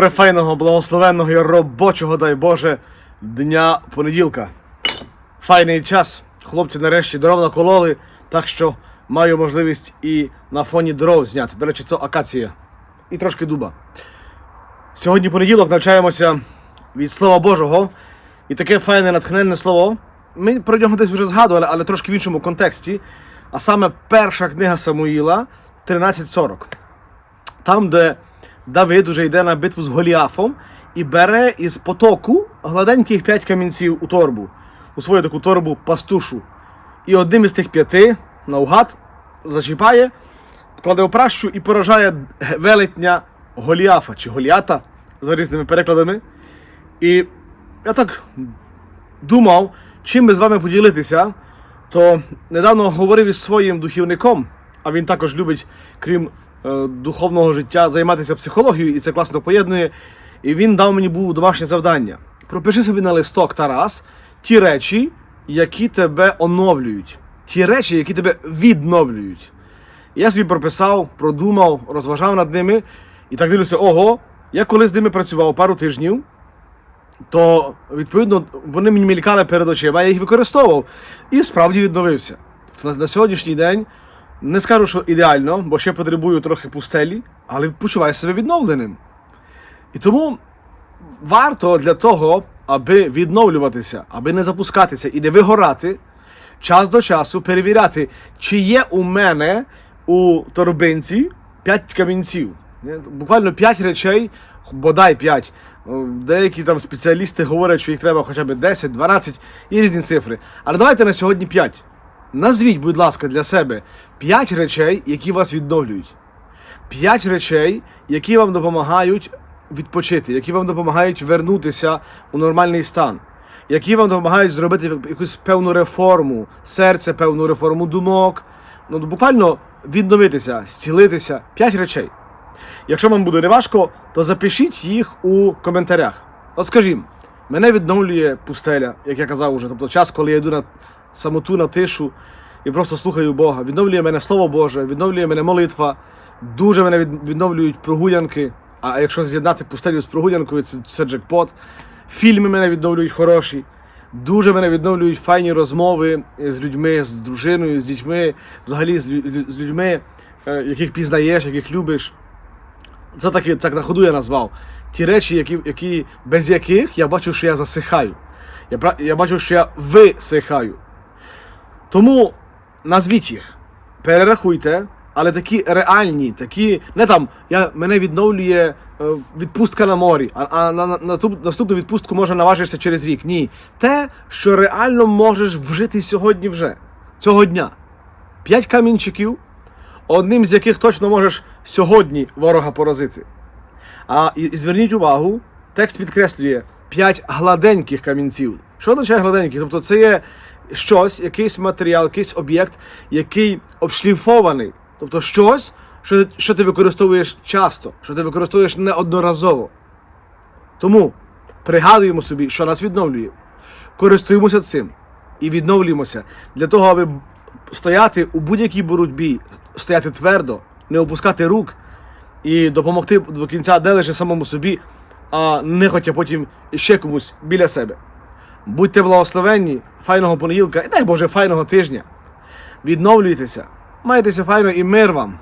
префайного, благословенного і робочого, дай Боже, дня понеділка. Файний час. Хлопці нарешті дров накололи, так що маю можливість і на фоні дров зняти. До речі, це акація. І трошки дуба. Сьогодні понеділок навчаємося від Слова Божого. І таке файне натхненне слово. Ми про нього десь вже згадували, але трошки в іншому контексті. А саме перша книга Самуїла 13.40. Там, де Давид уже йде на битву з Голіафом і бере із потоку гладеньких п'ять камінців у торбу, у свою таку торбу пастушу. І одним із тих п'яти наугад зачіпає, кладе в пращу і поражає велетня Голіафа чи Голіата за різними перекладами. І я так думав, чим би з вами поділитися, то недавно говорив із своїм духівником, а він також любить, крім духовного життя, займатися психологією, і це класно поєднує. І він дав мені був домашнє завдання. Пропиши собі на листок, Тарас, ті речі, які тебе оновлюють, ті речі, які тебе відновлюють. Я собі прописав, продумав, розважав над ними, і так дивлюся, ого, я коли з ними працював пару тижнів, то відповідно вони мені мількали перед очима, я їх використовував і справді відновився. На, на сьогоднішній день не скажу, що ідеально, бо ще потребую трохи пустелі, але почуваю себе відновленим. І тому варто для того, аби відновлюватися, аби не запускатися і не вигорати, час до часу перевіряти, чи є у мене у торбинці 5 камінців. Е, Буквально 5 речей, бодай 5. Деякі там спеціалісти говорять, що їх треба хоча б 10, 12 і різні цифри. Але давайте на сьогодні 5. Назвіть, будь ласка, для себе 5 речей, які вас відновлюють. П'ять речей, які вам допомагають відпочити, які вам допомагають вернутися у нормальний стан, які вам допомагають зробити якусь певну реформу, серце, певну реформу думок. Ну, буквально відновитися, зцілитися. П'ять речей. Якщо вам буде неважко, то запишіть їх у коментарях. От скажімо, мене відновлює пустеля, як я казав уже, тобто час, коли я йду на самоту, на тишу і просто слухаю Бога. Відновлює мене Слово Боже, відновлює мене молитва, дуже мене відновлюють прогулянки. А якщо з'єднати пустелю з прогулянкою, це, це джекпот. Фільми мене відновлюють хороші. Дуже мене відновлюють файні розмови з людьми, з дружиною, з дітьми, взагалі з, з людьми, е, яких пізнаєш, яких любиш. Це так, і- так на ходу я назвав. Ті речі, які, які, без яких я бачу, що я засихаю. Я, я бачу, що я висихаю. Тому назвіть їх, перерахуйте, але такі реальні, такі, не там, я, мене відновлює е, відпустка на морі, а, а на, на, наступ- наступну відпустку може наважишся через рік. Ні. Те, що реально можеш вжити сьогодні вже, цього дня. П'ять камінчиків, одним з яких точно можеш сьогодні ворога поразити. А і, і зверніть увагу, текст підкреслює 5 гладеньких камінців. Що означає гладенький? Тобто це є щось, якийсь матеріал, якийсь об'єкт, який обшліфований. Тобто щось, що, що ти використовуєш часто, що ти використовуєш неодноразово. Тому пригадуємо собі, що нас відновлює. Користуємося цим і відновлюємося для того, аби стояти у будь-якій боротьбі, стояти твердо, не опускати рук і допомогти до кінця де лише самому собі, а не хоча потім ще комусь біля себе. Будьте благословенні, файного понеділка і дай Боже файного тижня. Відновлюйтеся, майтеся файно і мир вам.